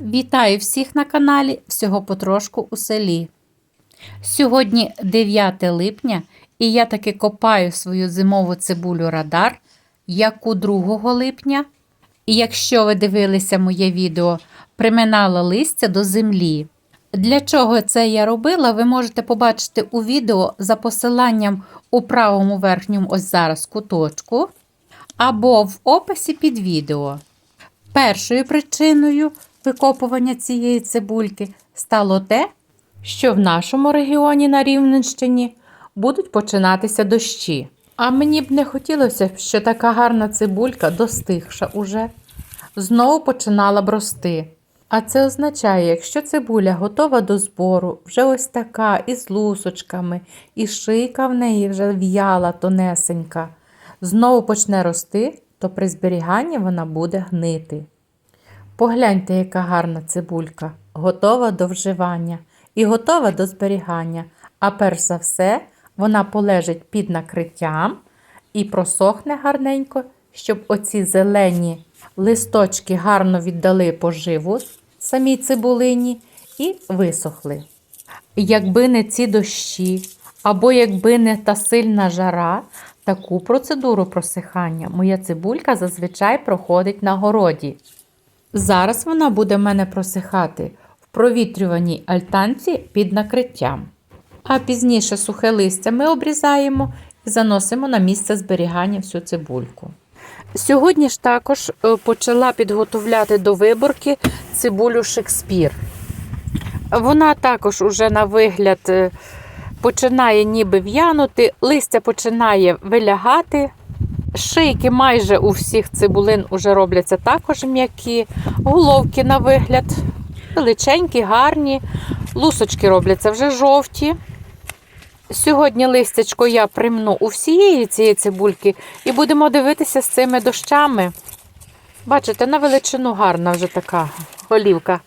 Вітаю всіх на каналі Всього потрошку у селі. Сьогодні 9 липня, і я таки копаю свою зимову цибулю радар, як у 2 липня. І якщо ви дивилися моє відео, приминала листя до землі. Для чого це я робила, ви можете побачити у відео за посиланням у правому верхньому ось зараз куточку або в описі під відео. Першою причиною викопування цієї цибульки стало те, що в нашому регіоні на Рівненщині будуть починатися дощі. А мені б не хотілося, що така гарна цибулька, достигша уже, знову починала б рости. А це означає, якщо цибуля готова до збору, вже ось така, із лусочками, і шийка в неї вже в'яла тонесенька, знову почне рости, то при зберіганні вона буде гнити. Погляньте, яка гарна цибулька, готова до вживання і готова до зберігання. А перш за все, вона полежить під накриттям і просохне гарненько, щоб оці зелені листочки гарно віддали поживу самій цибулині і висохли. Якби не ці дощі, або якби не та сильна жара, таку процедуру просихання моя цибулька зазвичай проходить на городі. Зараз вона буде в мене просихати в провітрюваній альтанці під накриттям. А пізніше сухе листя ми обрізаємо і заносимо на місце зберігання всю цибульку. Сьогодні ж також е, почала підготовляти до виборки цибулю Шекспір. Вона також уже на вигляд е, починає ніби в'янути, листя починає вилягати. Шийки майже у всіх цибулин уже робляться також м'які, головки на вигляд величенькі, гарні, лусочки робляться вже жовті. Сьогодні листячко я примну у всієї цієї цибульки і будемо дивитися з цими дощами. Бачите, на величину гарна вже така голівка.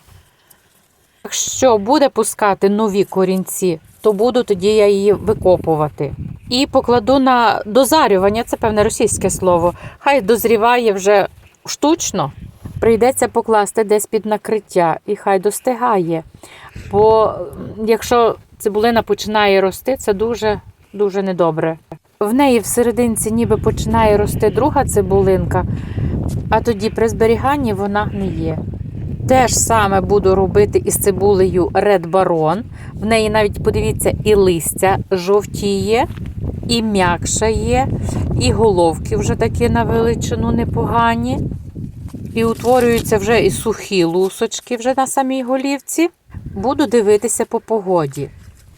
Якщо буде пускати нові корінці, то буду тоді я її викопувати. І покладу на дозарювання, це певне російське слово. Хай дозріває вже штучно. Прийдеться покласти десь під накриття і хай достигає. Бо якщо цибулина починає рости, це дуже дуже недобре. В неї в ніби починає рости друга цибулинка, а тоді при зберіганні вона гниє. Те ж саме буду робити із цибулею Red Baron. В неї навіть, подивіться, і листя жовтіє, і м'якша є, і головки вже такі на величину непогані. І утворюються вже і сухі лусочки вже на самій голівці. Буду дивитися по погоді.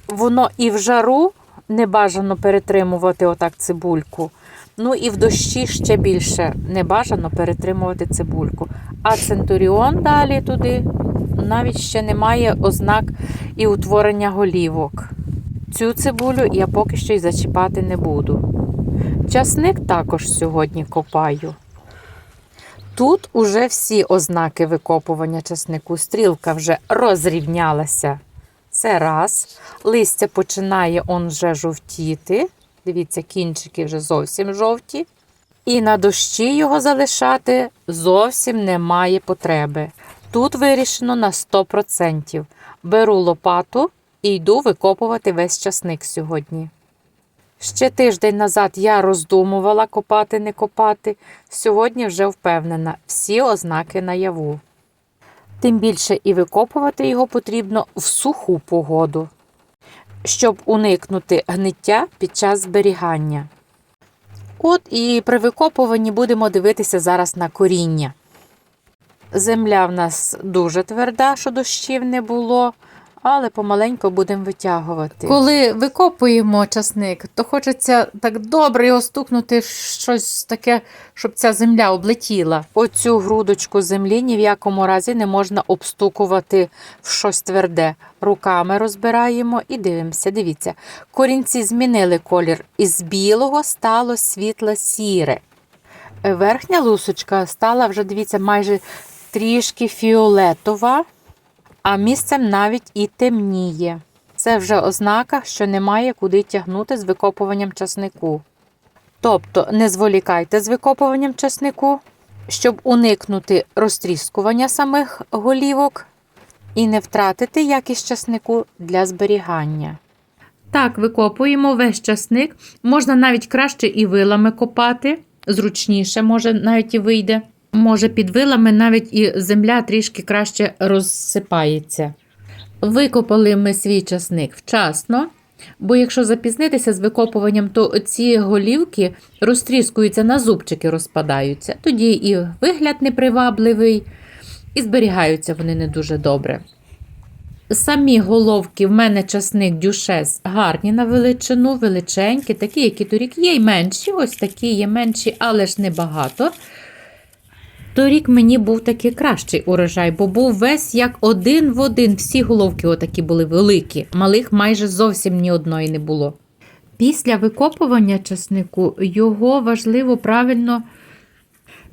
Воно і в жару не бажано перетримувати отак цибульку. Ну і в дощі ще більше не бажано перетримувати цибульку. А центуріон далі туди навіть ще немає ознак і утворення голівок. Цю цибулю я поки що й зачіпати не буду. Часник також сьогодні копаю. Тут уже всі ознаки викопування часнику. Стрілка вже розрівнялася. Це раз. Листя починає он вже жовтіти. Дивіться, кінчики вже зовсім жовті. І на дощі його залишати зовсім немає потреби. Тут вирішено на 100%. Беру лопату і йду викопувати весь часник сьогодні. Ще тиждень назад я роздумувала копати, не копати. Сьогодні вже впевнена, всі ознаки наяву. Тим більше і викопувати його потрібно в суху погоду, щоб уникнути гниття під час зберігання. От і при викопуванні будемо дивитися зараз на коріння. Земля в нас дуже тверда, що дощів не було, але помаленьку будемо витягувати. Коли викопуємо часник, то хочеться так добре його стукнути щось таке, щоб ця земля облетіла. Оцю грудочку землі ні в якому разі не можна обстукувати в щось тверде. Руками розбираємо і дивимося. Дивіться, корінці змінили колір. Із білого стало світло-сіре. Верхня лусочка стала вже, дивіться, майже трішки фіолетова а місцем навіть і темніє. Це вже ознака, що немає куди тягнути з викопуванням часнику. Тобто не зволікайте з викопуванням часнику. щоб уникнути розтріскування самих голівок і не втратити якість часнику для зберігання. Так, викопуємо весь часник. Можна навіть краще і вилами копати, зручніше, може, навіть і вийде. Може, під вилами навіть і земля трішки краще розсипається. Викопали ми свій часник вчасно, бо якщо запізнитися з викопуванням, то ці голівки розтріскуються на зубчики, розпадаються. Тоді і вигляд непривабливий, і зберігаються вони не дуже добре. Самі головки в мене часник дюшес гарні на величину, величенькі, такі, як і торік. Є й менші, ось такі є менші, але ж небагато. Торік мені був такий кращий урожай, бо був весь як один в один. Всі головки отакі були великі, малих майже зовсім ні одної не було. Після викопування часнику його важливо правильно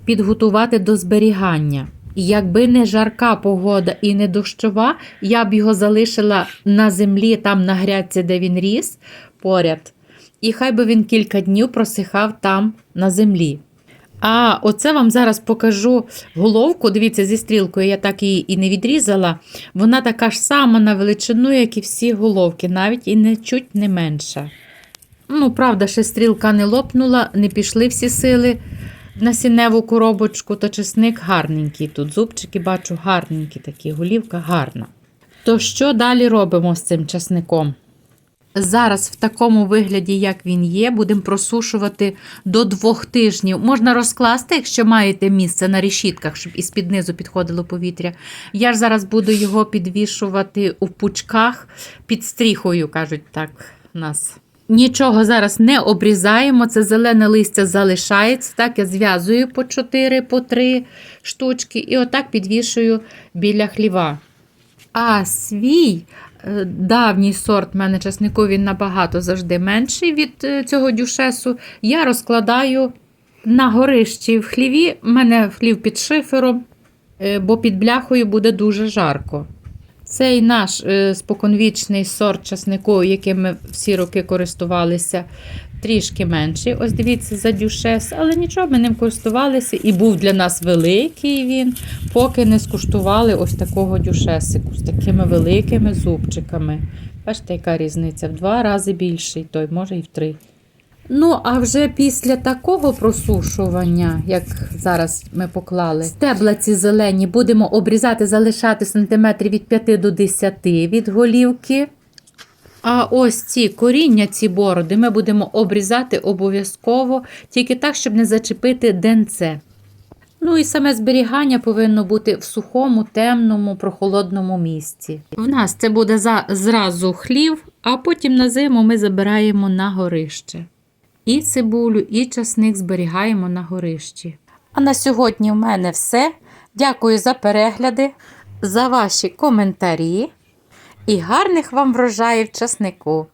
підготувати до зберігання. Якби не жарка погода і не дощова, я б його залишила на землі, там на грядці, де він ріс, поряд. І хай би він кілька днів просихав там на землі. А оце вам зараз покажу головку. Дивіться, зі стрілкою я так її і не відрізала. Вона така ж сама на величину, як і всі головки, навіть і не чуть не менша. Ну, правда, ще стрілка не лопнула, не пішли всі сили на сіневу коробочку, то чесник гарненький. Тут зубчики бачу гарненькі такі, голівка гарна. То що далі робимо з цим часником? Зараз в такому вигляді, як він є, будемо просушувати до двох тижнів. Можна розкласти, якщо маєте місце на решітках, щоб із під низу підходило повітря. Я ж зараз буду його підвішувати у пучках під стріхою, кажуть так нас. Нічого зараз не обрізаємо, це зелене листя залишається. Так, я зв'язую по 4, по 3 штучки і отак підвішую біля хліва. А свій давній сорт в мене часнику, він набагато завжди менший від е, цього дюшесу. Я розкладаю на горищі в хліві. У мене хлів під шифером, е, бо під бляхою буде дуже жарко. Цей наш е, споконвічний сорт часнику, яким ми всі роки користувалися, трішки менший. Ось дивіться, за дюшес, але нічого, ми ним користувалися і був для нас великий він, поки не скуштували ось такого дюшесику з такими великими зубчиками. Бачите, яка різниця? В два рази більший, той може і в три. Ну, а вже після такого просушування, як зараз ми поклали, стебла ці зелені будемо обрізати, залишати сантиметрів від 5 до 10 від голівки. А ось ці коріння, ці бороди, ми будемо обрізати обов'язково, тільки так, щоб не зачепити денце. Ну і саме зберігання повинно бути в сухому, темному, прохолодному місці. В нас це буде за, зразу хлів, а потім на зиму ми забираємо на горище. І цибулю, і часник зберігаємо на горищі. А на сьогодні в мене все. Дякую за перегляди, за ваші коментарі і гарних вам врожаїв часнику!